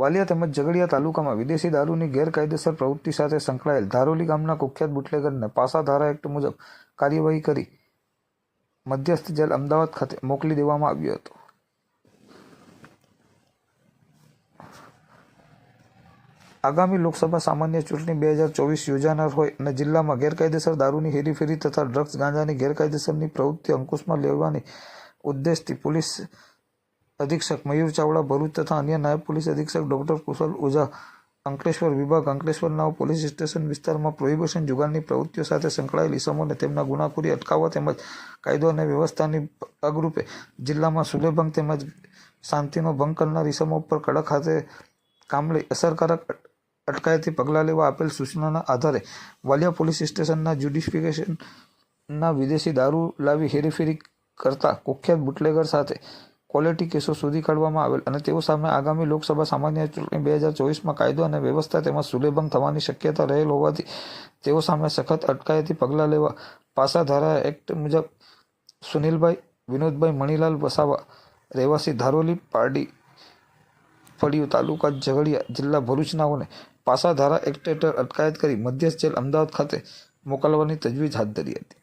વાલિયા તેમજ ઝઘડિયા તાલુકામાં વિદેશી દારૂની ગેરકાયદેસર પ્રવૃત્તિ સાથે સંકળાયેલ ધારોલી ગામના કુખ્યાત બુટલેગરને પાસા ધારા એક્ટ મુજબ કાર્યવાહી કરી મધ્યસ્થ જેલ અમદાવાદ ખાતે મોકલી દેવામાં આવ્યો હતો. આગામી લોકસભા સામાન્ય ચૂંટણી બે હજાર ચોવીસ યોજાનાર હોય અને જિલ્લામાં ગેરકાયદેસર દારૂની હેરીફેરી તથા ડ્રગ્સ ગાંજાની ગેરકાયદેસરની પ્રવૃત્તિ અંકુશમાં લેવાની ઉદ્દેશથી પોલીસ અધિક્ષક મયુર ચાવડા, ભરૂચ તથા અન્ય નાયબ પોલીસ અધિક્ષક ડોક્ટર કુશલ ઓઝા અંકલેશ્વર વિભાગ અંકલેશ્વરના પોલીસ સ્ટેશન વિસ્તારમાં પ્રોહિબિશન જુગારની પ્રવૃત્તિઓ સાથે સંકળાયેલ ઇસમોને તેમના ગુનાખોરી અટકાવવા તેમજ કાયદો અને વ્યવસ્થાની ભાગરૂપે જિલ્લામાં સુલેભંગ તેમજ શાંતિનો ભંગ કરનાર ઇસમો પર કડક હાથે કામલી અસરકારક અટકાયતી પગલાં લેવા આપેલ સૂચનાના આધારે વાલિયા પોલીસ સ્ટેશનના જ્યુડિફિકેશનના વિદેશી દારૂ લાવી હેરીફેરી કરતા કુખ્યાત બુટલેગર સાથે ક્વોલિટી કેસો શોધી કાઢવામાં આવેલ અને તેઓ સામે આગામી લોકસભા સામાન્ય ચૂંટણી બે હજાર ચોવીસમાં કાયદો અને વ્યવસ્થા તેમજ સુલેભંગ થવાની શક્યતા રહેલ હોવાથી તેઓ સામે સખત અટકાયતી પગલાં લેવા પાસા ધારા એક્ટ મુજબ સુનિલભાઈ, વિનોદભાઈ, મણીલાલ વસાવા, રહેવાસી ધારોલી પારડી, ફળિયું તાલુકા ઝઘડિયા જિલ્લા ભરૂચનાઓને પાસા ધારા એક્ટ હેઠળ અટકાયત કરી મધ્યસ્થ જેલ અમદાવાદ ખાતે મોકલવાની તજવીજ હાથ ધરી હતી.